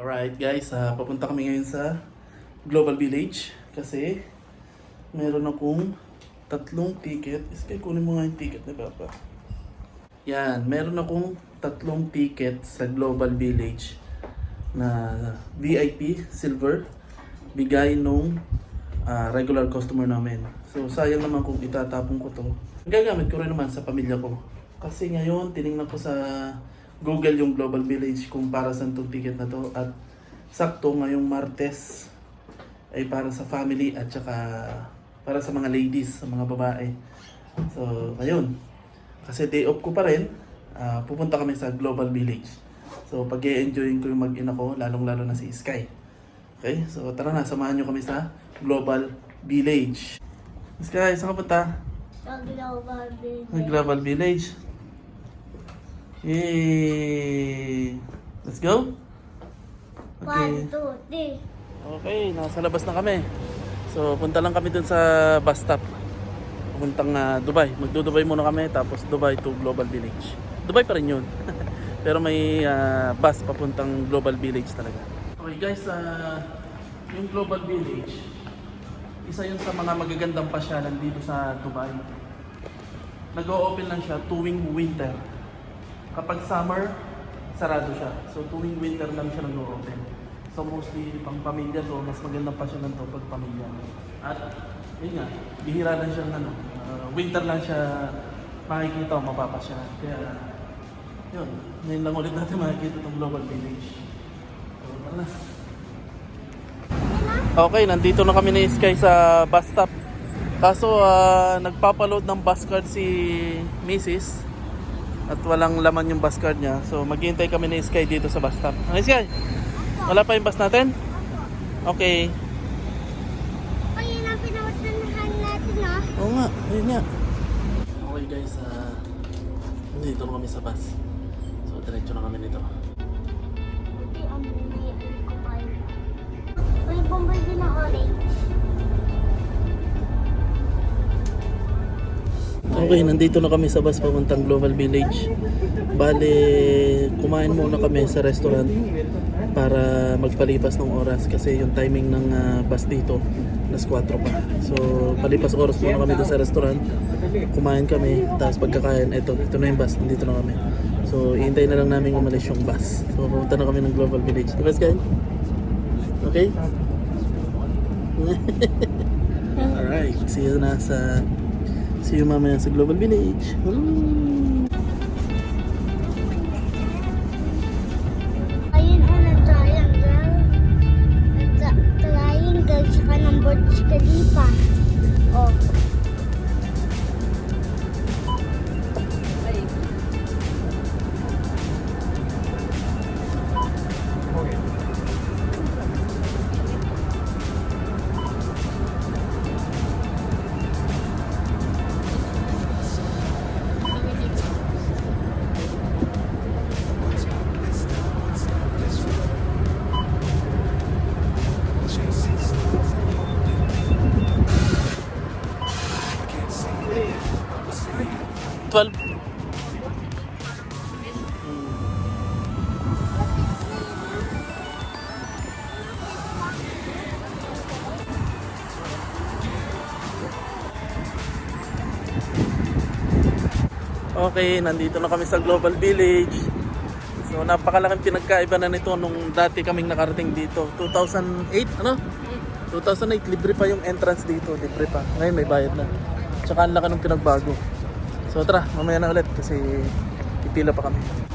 Alright guys, ah, papunta kami ngayon sa Global Village kasi meron akong tatlong ticket. Iskay, kunin mo nga yung ticket ni Papa. Yan, meron akong tatlong ticket sa Global Village na VIP, silver, bigay nung ah, regular customer namin. So sayang naman kung itatapon ko to. Gagamit ko rin naman sa pamilya ko. Kasi ngayon, tiningnan ko sa Google yung Global Village kung para saan tong ticket na to. At sakto ngayong Martes ay para sa family at saka para sa mga ladies, sa mga babae. So, ayun. Kasi day off ko pa rin, ah, pupunta kami sa Global Village. So, pag enjoyin ko yung mag-ina ko, lalong-lalo na si Sky. Okay? So, tara na, samahan nyo kami sa Global Village. Sky, saan ka punta? Sa global Sa business. Global Village. Yay! Let's go? One, two, three. Okay, nasa labas na kami. So, punta lang kami dun sa bus stop. Puntang ah, Dubai. Magdo-Dubai muna kami, tapos Dubai to Global Village. Dubai pa rin yun. Pero may ah, bus papuntang Global Village talaga. Okay guys, ah, yung Global Village, isa yun sa mga magagandang pasyalan dito sa Dubai. Nag-o-open lang siya tuwing winter. Kapag summer, sarado siya. So tuwing winter lang siya nag-o-open. So mostly pang pamilya to, mas magandang pasyalan to pag pamilya. At yun nga, bihira lang siya ano, uh, winter lang siya makikita o mapapasya. Kaya yun, ngayon lang ulit natin makikita itong Global Village. So. Okay, nandito na kami ni Sky sa bus stop. Kaso ah, nagpapaload ng bus card si Mrs. At walang laman yung bus card niya. So maghihintay kami ni Sky dito sa bus stop. Okay Sky? Wala pa yung bus natin? Okay. Pa, yun ang pinawatanahan natin, no? Oo nga, ayun nga. Okay guys, ah nandito na kami sa bus. So diretso na kami nito. Okay, nandito na kami sa bus papuntang Global Village. Bale, kumain muna kami sa restaurant para magpalipas ng oras kasi yung timing ng ah, bus dito alas 4 pa. So, palipas oras muna kami doon sa restaurant. Kumain kami, tapos pagkakain, eto, ito na yung bus, nandito na kami. So, ihintay na lang namin umalis yung bus. So, pupunta na kami ng Global Village. Diba, Sky? Okay? Alright, see you na sa See you mamaya sa Global Village. Woo! Ayun ang na-triangle. Nag-triangle, saka ng Burj Khalifa. Oh. Okay, nandito na kami sa Global Village. So napakalaking pinagkaiba na nito nung dati kaming nakarating dito. 2008, ano? 2008, libre pa yung entrance dito, libre pa. Ngayon may bayad na. Tsaka ang laki ng pinagbago. So tara, mamaya na ulit kasi ipila pa kami.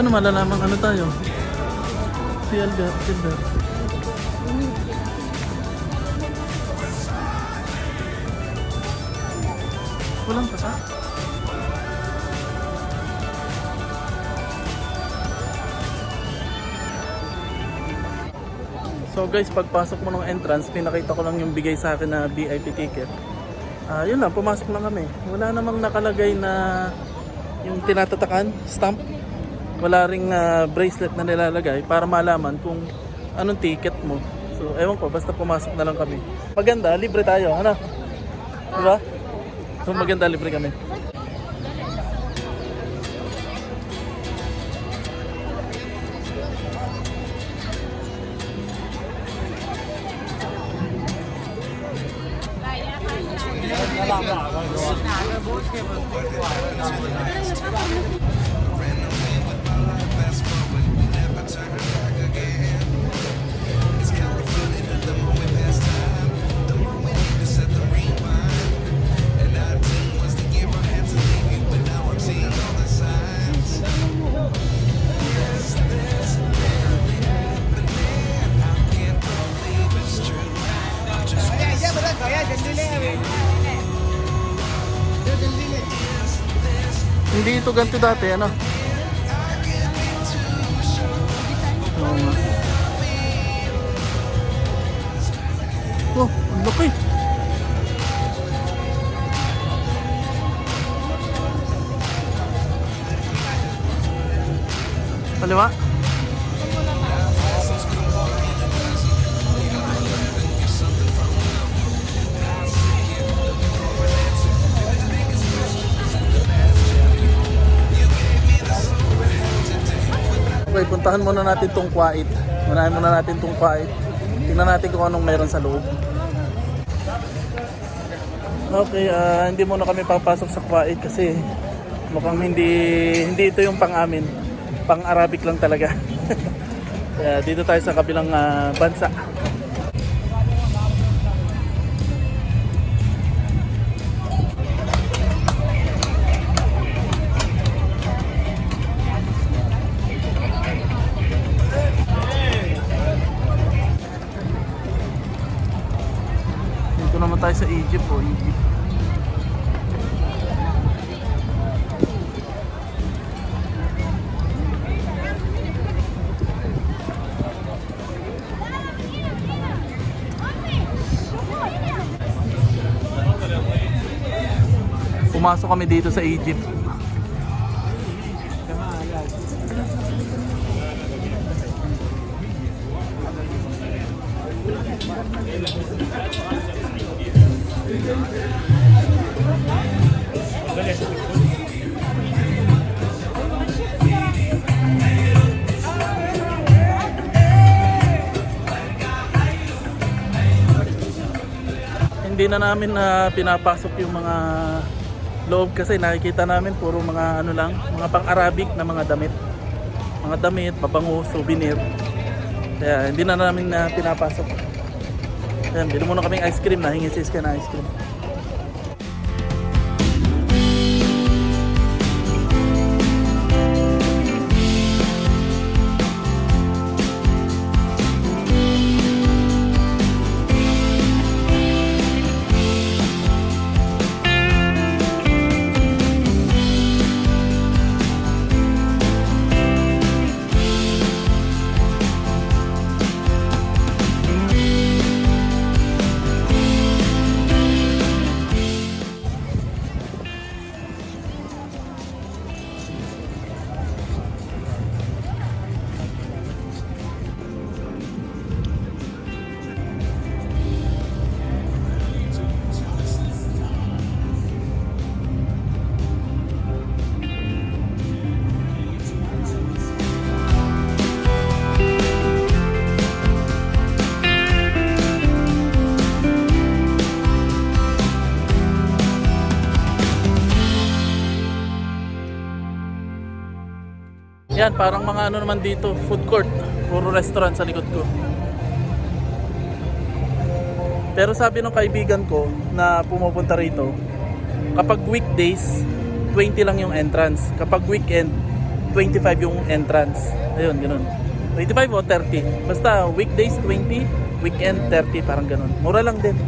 Paano malalaman ano tayo? Si Albert, si Albert. Walang pasa? So guys, pagpasok mo ng entrance, pinakita ko lang yung bigay sa akin na VIP ticket. Uh, yun lang, pumasok lang kami. Wala namang nakalagay na yung tinatatakan, stamp. Wala ring ah, bracelet na nilalagay para malaman kung anong ticket mo. So, ewan ko, basta pumasok na lang kami. Maganda, libre tayo, ano? Diba? So, maganda, libre kami. Hindi ito ganito dati, ano? Oh, ang laki. Kaliwa? Okay, puntahan muna natin tong Kuwait. Unahin muna natin tong Kuwait. Tingnan natin kung anong meron sa loob. Okay, ah, hindi muna kami papasok sa Kuwait kasi mukhang hindi hindi ito yung pang amin. Pang Arabic lang talaga. Kaya dito tayo sa kabilang ah, bansa. Egypt o Egypt. Pumasok kami dito sa Egypt. Na namin na pinapasok yung mga loob kasi nakikita namin puro mga ano lang, mga pang-Arabic na mga damit. Mga damit, pabango, souvenir. Kaya hindi na namin na pinapasok. Ayan, bili muna kaming ice cream na, hingi si Iska na ice cream. Yan, parang mga ano naman dito, food court. Puro restaurant sa likod ko. Pero sabi ng kaibigan ko na pumupunta rito, kapag weekdays, 20 lang yung entrance. Kapag weekend, 25 yung entrance. Ayun, ganun. 25 o 30. Basta weekdays 20, weekend 30, parang ganun. Mura lang din.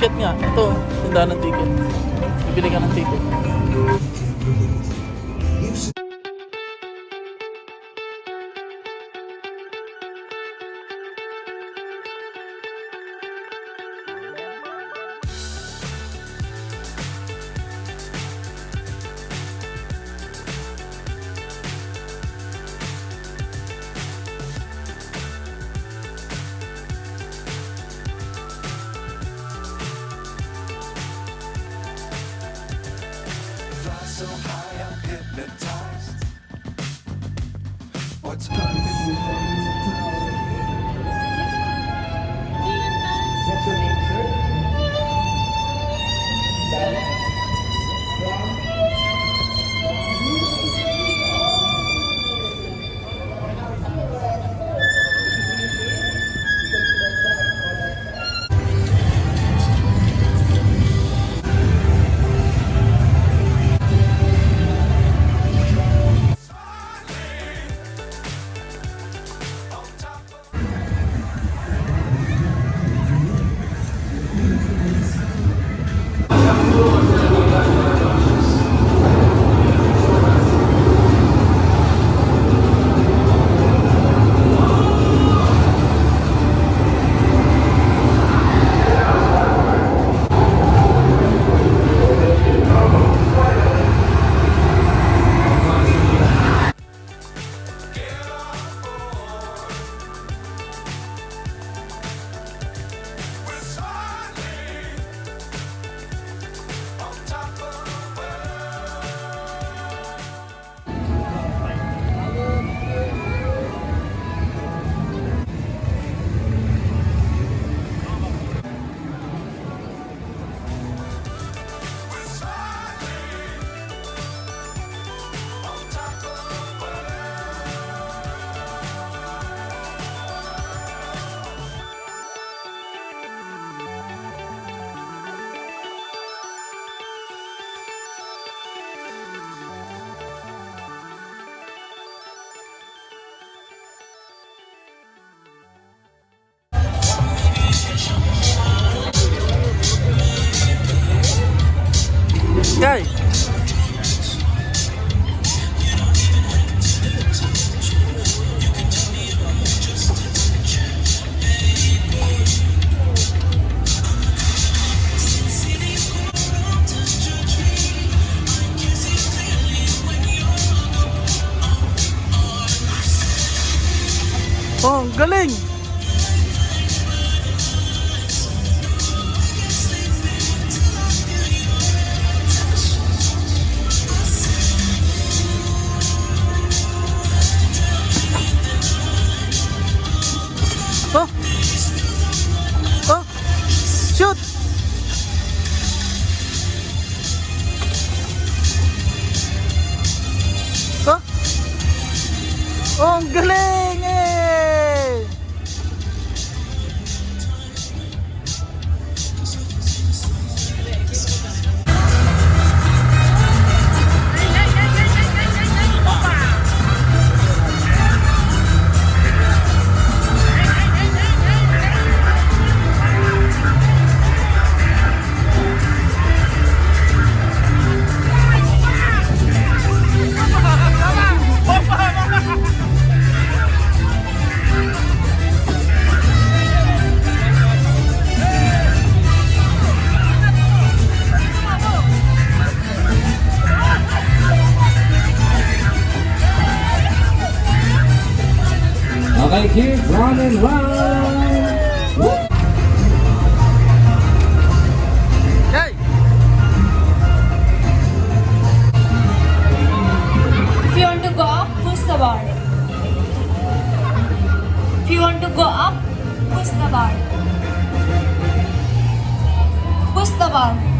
ticket nga. Ito, tindahan ng ticket. Bibili ka ng ticket. it's time. Oh, galing! go up with the bar. Quist the Pustavar.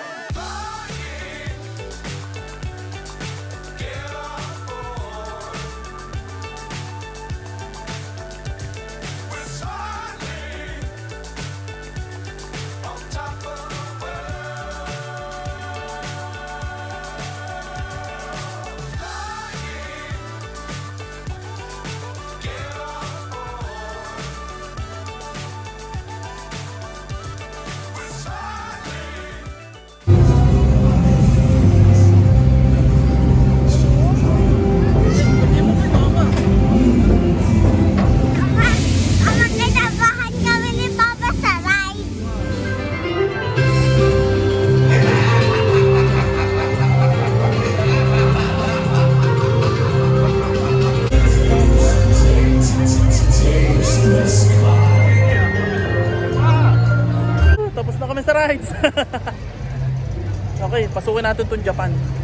Natin tong Japan.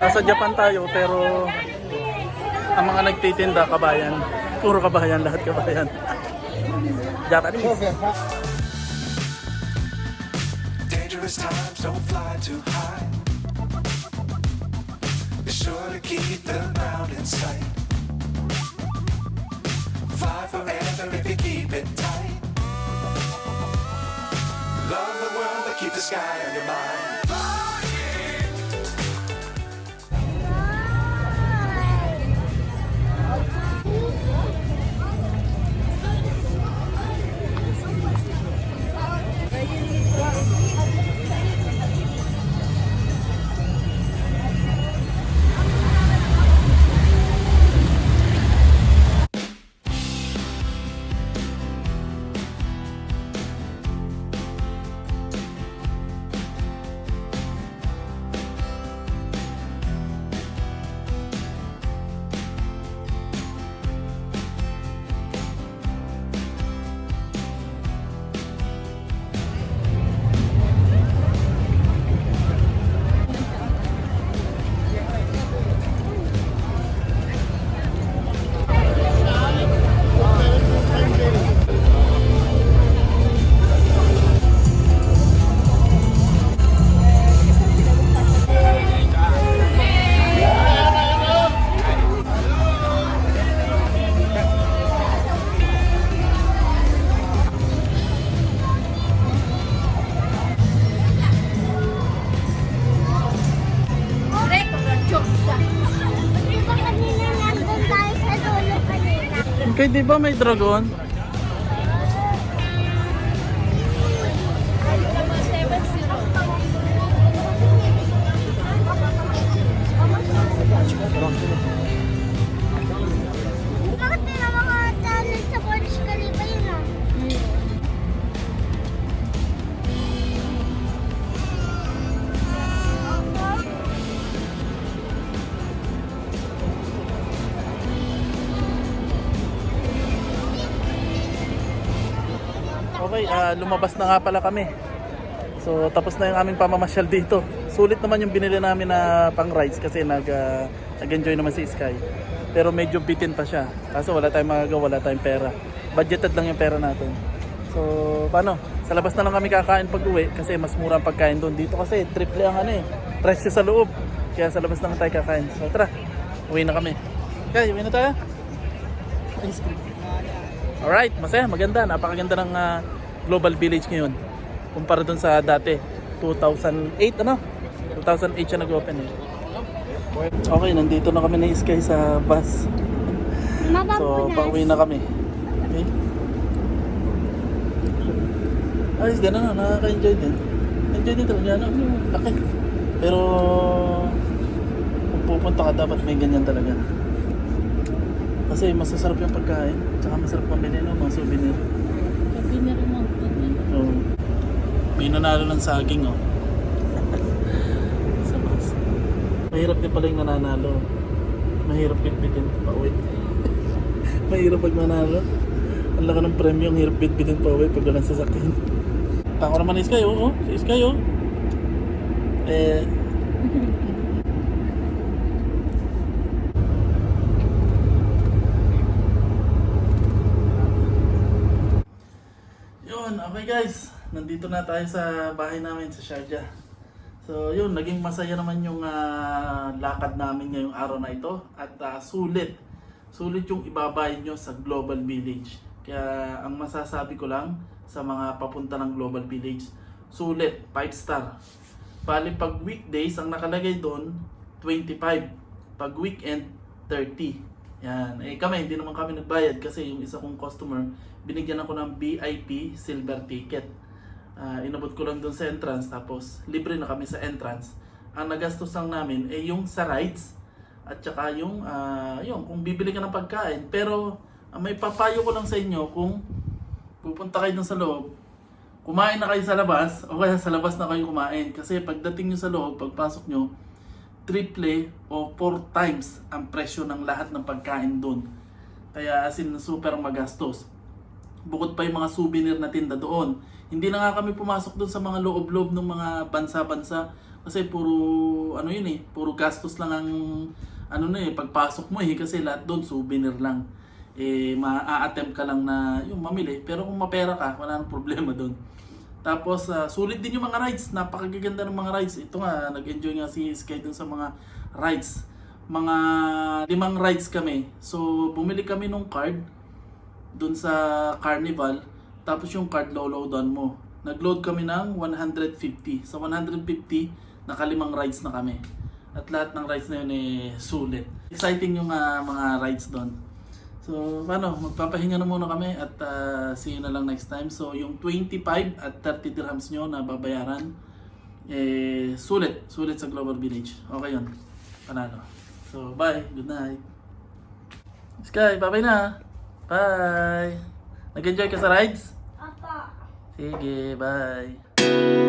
Nasa Japan tayo pero ang mga nagtitinda kabayan. Puro kabayan, lahat kabayan. Japanese. Dangerous times don't fly too high. Be sure to keep the ground in sight. Fly forever if you keep it tight. Love the world, but keep the sky on your mind. Ba may dragon? Ah, lumabas na nga pala kami. So, tapos na yung aming pamamasyal dito. Sulit naman yung binili namin na pang rides kasi nag, ah, nag-enjoy naman si Sky. Pero medyo bitin pa siya. Kaso wala tayong magagawa, wala tayong pera. Budgeted lang yung pera natin. So, paano? Sa labas na lang kami kakain pag uwi kasi mas mura ang pagkain doon. Dito kasi triple ang ano eh. Presyo sa loob. Kaya sa labas na lang tayo kakain. So, tara. Uwi na kami. Okay, uwi na tayo. Ice cream. Alright, masaya, maganda. Napakaganda ng ah, Global Village ngayon. Kumpara dun sa dati. 2008, ano? 2008 siya nag-open eh. Okay, nandito na kami na Sky sa bus. So, pauwi na kami. Okay? Ayos din, ano? Nakaka-enjoy din. Enjoy din talaga, ano? Laki. Pero, kung pupunta ka, dapat may ganyan talaga. Kasi masasarap yung pagkain. Tsaka masarap pamili no, mga souvenir. So, may nanalo ng saging, oh. Sa bus. Mahirap din pala yung nananalo. Mahirap bitbitin pa uwi. Mahirap pag nanalo. Ang laki ng premyo, ang hirap bitbitin pa uwi pag walang sasakyan. Tako naman ni Sky, oh. oh. Si Sky, oh. Eh, Yun, okay guys. Nandito na tayo sa bahay namin sa Sharjah. So yun, naging masaya naman yung ah, lakad namin ngayong araw na ito. At ah, sulit. Sulit yung ibabayad nyo sa Global Village. Kaya ang masasabi ko lang sa mga papunta ng Global Village, sulit, 5 star. Bali pag weekdays, ang nakalagay doon, 25. Pag weekend, 30. Yan. Eh kami, hindi naman kami nagbayad kasi yung isa kong customer, binigyan ako ng VIP silver ticket. Ah, inabot ko lang doon sa entrance tapos libre na kami sa entrance. Ang nagastos lang namin ay yung sa rides at saka yung ah, yung kung bibili ka ng pagkain. Pero ang may papayo ko lang sa inyo kung pupunta kayo dun sa loob, kumain na kayo sa labas o kaya sa labas na kayo kumain. Kasi pagdating nyo sa loob, pagpasok nyo, triple o four times ang presyo ng lahat ng pagkain doon. Kaya as in super magastos. Bukod pa yung mga souvenir na tinda doon. Hindi na nga kami pumasok doon sa mga loob-loob ng mga bansa-bansa kasi puro ano yun eh, puro gastos lang ang ano na eh, pagpasok mo eh kasi lahat doon souvenir lang. Eh maa-attempt ka lang na yung mamili pero kung mapera ka, wala nang problema doon. Tapos ah, sulit din yung mga rides, napakaganda ng mga rides. Ito nga, nag-enjoy nga si Sky dun sa mga rides. Mga limang rides kami. So bumili kami nung card dun sa Carnival, tapos yung card load-loadan mo. Nag-load kami ng 150. Sa 150, nakalimang rides na kami. At lahat ng rides na yun eh sulit. Exciting yung ah, mga rides doon. So, paano? Magpapahinga na muna kami at ah, see you na lang next time. So, yung 25 at 30 dirhams nyo na babayaran, eh, sulit. Sulit sa Global Village. Okay yun. Panalo. So, bye. Good night. Sky, bye-bye na. Bye. Nag-enjoy ka sa rides? Sige, bye.